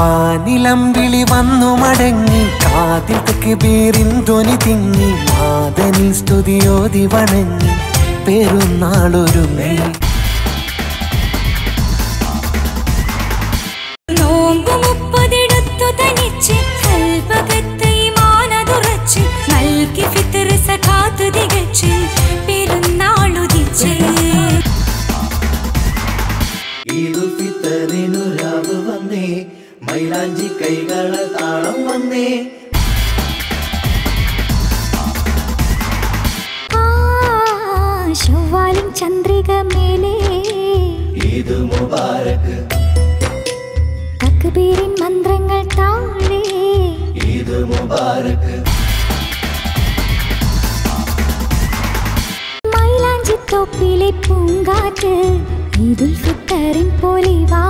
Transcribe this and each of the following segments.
വാനിലം വിളി വന്നു മടങ്ങി കാതിൽ തെക്ക് പേരിൻ ധ്വനി തിങ്ങി മാതനിൽ സ്തുതിയോതി വണങ്ങി പെരുന്നാളൊരുങ്ങി നോമ്പ് മുപ്പതെടുത്തു മൈലാഞ്ചി കൈകള താളം വന്നേ ആ, ചൊവ്വാലും ചന്ദ്രിക മേലേ ഈദ് മുബാരക്ക് തക്ബീരിൻ മന്ത്രങ്ങൾ താഴെ ഈദ് മുബാരക്ക് മൈലാഞ്ചിത്തോപ്പിലെ പൂങ്കാറ്റ് ഈദുൽ ഫിത്തറിൻ പൊലിവാലേ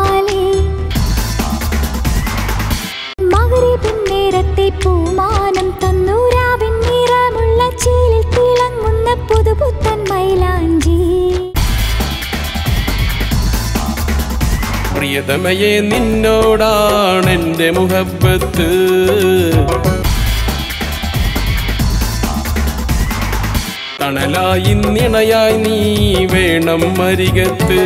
പൂമാനം പുതുപുത്തൻ മൈലാഞ്ചി. പ്രിയതമയെ നിന്നോടാണെന്റെ മുഹബത്ത്. തണലായി നിണയായി നീ വേണം മരികത്ത്.